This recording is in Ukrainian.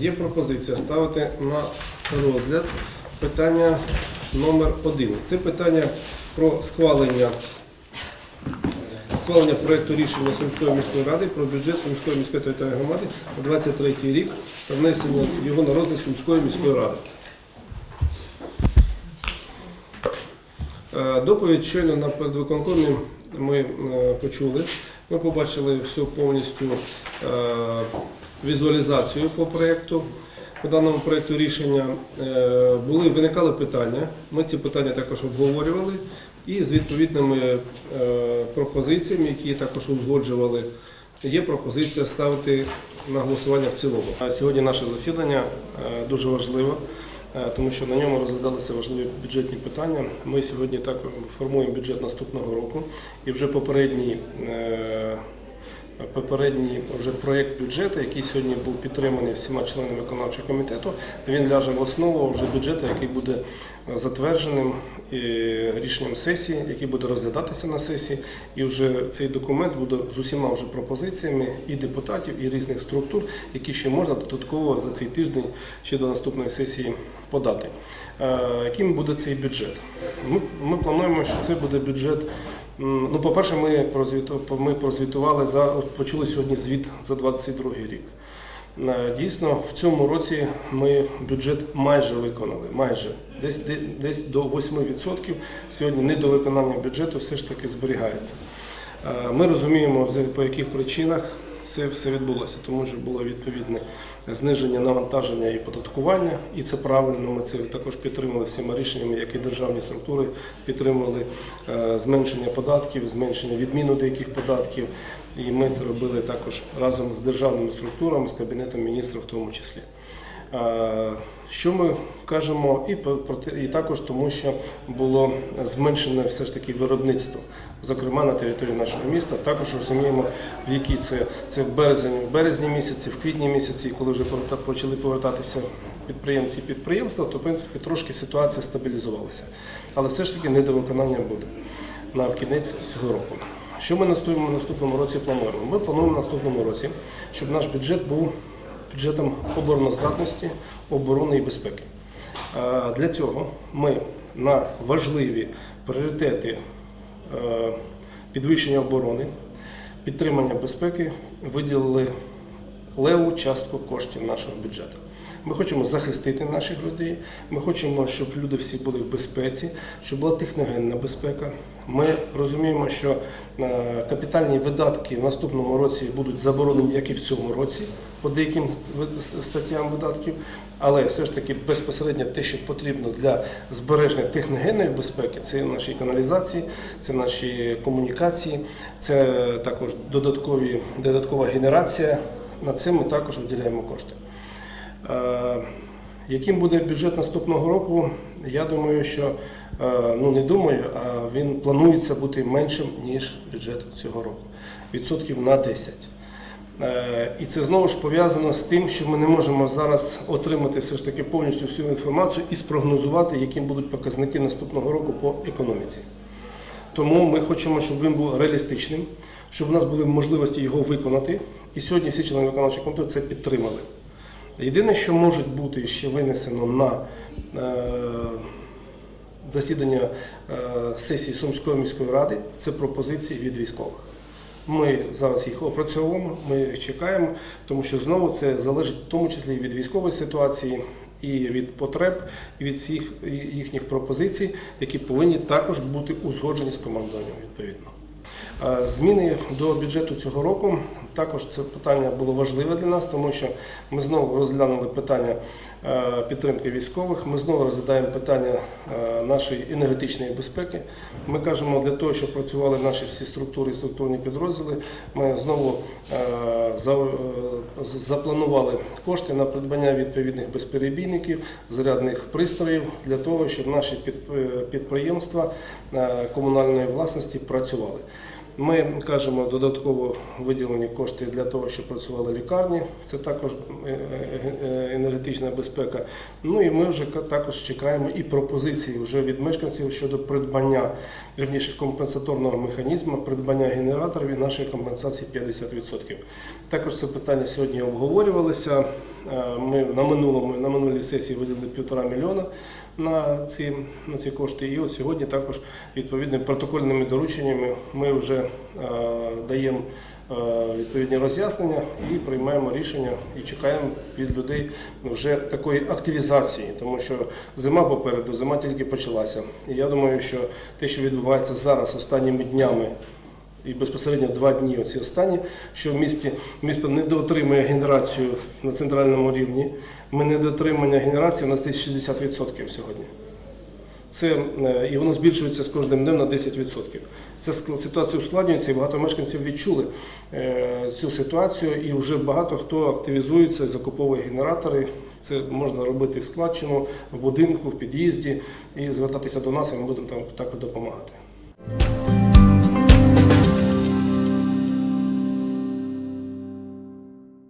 Є пропозиція ставити на розгляд питання номер один. Це питання про схвалення, схвалення проєкту рішення Сумської міської ради про бюджет Сумської міської територіальної громади на 23 рік та внесення його на розгляд Сумської міської ради. Е, Доповідь щойно на передвиконкомі ми е, почули. Ми побачили всю повністю е, візуалізацію по проєкту. По даному проєкту рішення е, були, виникали питання. Ми ці питання також обговорювали і з відповідними е, пропозиціями, які також узгоджували, є пропозиція ставити на голосування в цілому. Сьогодні наше засідання е, дуже важливе. Е, тому що на ньому розглядалися важливі бюджетні питання. Ми сьогодні так формуємо бюджет наступного року, і вже попередній. Попередній вже проєкт бюджету, який сьогодні був підтриманий всіма членами виконавчого комітету, він ляже в основу вже бюджету, який буде затвердженим рішенням сесії, який буде розглядатися на сесії. І вже цей документ буде з усіма вже пропозиціями і депутатів, і різних структур, які ще можна додатково за цей тиждень ще до наступної сесії подати. Е, Яким буде цей бюджет? Ми плануємо, що це буде бюджет. Ну, по-перше, ми ми прозвітували за почули сьогодні звіт за 22 рік. Е, Дійсно, в цьому році ми бюджет майже виконали. Майже десь десь до 8% сьогодні недовиконання бюджету все ж таки зберігається. Е, Ми розуміємо, по яких причинах це все відбулося, тому що було відповідне зниження навантаження і податкування, і це правильно. Ми це також підтримали всіма рішеннями, як і державні структури підтримали е, зменшення податків, зменшення відміну деяких податків. І ми це робили також разом з державними структурами, з кабінетом міністрів в тому числі. Е, Що ми кажемо, і і також тому, що було зменшене все ж таки виробництво, зокрема на території нашого міста. Також розуміємо, в якій це це в березні, в березні місяці, в квітні місяці, коли вже почали повертатися підприємці і підприємства, то в принципі трошки ситуація стабілізувалася. Але все ж таки недовиконання буде на кінець цього року. Що ми наступному в наступному році плануємо? Ми плануємо наступному році, щоб наш бюджет був бюджетом обороноздатності, оборони і безпеки. Для цього ми на важливі пріоритети е, підвищення оборони, підтримання безпеки виділили леву частку коштів нашого бюджету. Ми хочемо захистити наших людей. Ми хочемо, щоб люди всі були в безпеці, щоб була техногенна безпека. Ми розуміємо, що е, капітальні видатки в наступному році будуть заборонені, як і в цьому році, по деяким статтям видатків. Але все ж таки безпосередньо те, що потрібно для збереження техногенної безпеки, це наші каналізації, це наші комунікації, це також додаткові, додаткова генерація. На це ми також виділяємо кошти. Е, Яким буде бюджет наступного року? Я думаю, що е, ну не думаю, а він планується бути меншим ніж бюджет цього року. Відсотків на 10. Е, І це знову ж пов'язано з тим, що ми не можемо зараз отримати все ж таки повністю всю інформацію і спрогнозувати, яким будуть показники наступного року по економіці. Тому ми хочемо, щоб він був реалістичним, щоб у нас були можливості його виконати. І сьогодні всі члени виконавчого комітету це підтримали. Єдине, що може бути ще винесено на е, засідання е, сесії Сумської міської ради, це пропозиції від військових. Ми зараз їх опрацьовуємо, ми їх чекаємо, тому що знову це залежить в тому числі від військової ситуації, і від потреб, і від всіх їхніх пропозицій, які повинні також бути узгоджені з командуванням відповідно. Е, Зміни до бюджету цього року також це питання було важливе для нас, тому що ми знову розглянули питання е, підтримки військових. Ми знову розглядаємо питання е, нашої енергетичної безпеки. Ми кажемо для того, щоб працювали наші всі структури і структурні підрозділи. Ми знову за- запланували кошти на придбання відповідних безперебійників, зарядних пристроїв для того, щоб наші е, підприємства е, комунальної власності працювали. Ми кажемо додатково виділені кошти для того, щоб працювали лікарні. Це також е, е, е, енергетична безпека. Ну і ми вже також чекаємо і пропозиції вже від мешканців щодо придбання вірніше компенсаторного механізму, придбання генераторів і нашої компенсації 50%. Також це питання сьогодні обговорювалося. Ми на минулому на минулій сесії виділили півтора мільйона на ці, на ці кошти. І от сьогодні також відповідними протокольними дорученнями ми вже даємо е, відповідні роз'яснення і приймаємо рішення і чекаємо від людей вже такої активізації, тому що зима попереду, зима тільки почалася. І я думаю, що те, що відбувається зараз останніми днями. І безпосередньо два дні оці останні, що в місті місто не дотримує генерацію на центральному рівні. Ми недотримання генерації у нас десь 60% сьогодні. Це, е, і воно збільшується з кожним днем на 10%. Ця ситуація ускладнюється, і багато мешканців відчули е, цю ситуацію, і вже багато хто активізується, закуповує генератори. Це можна робити в складчину, в будинку, в під'їзді і звертатися до нас, і ми будемо там також допомагати.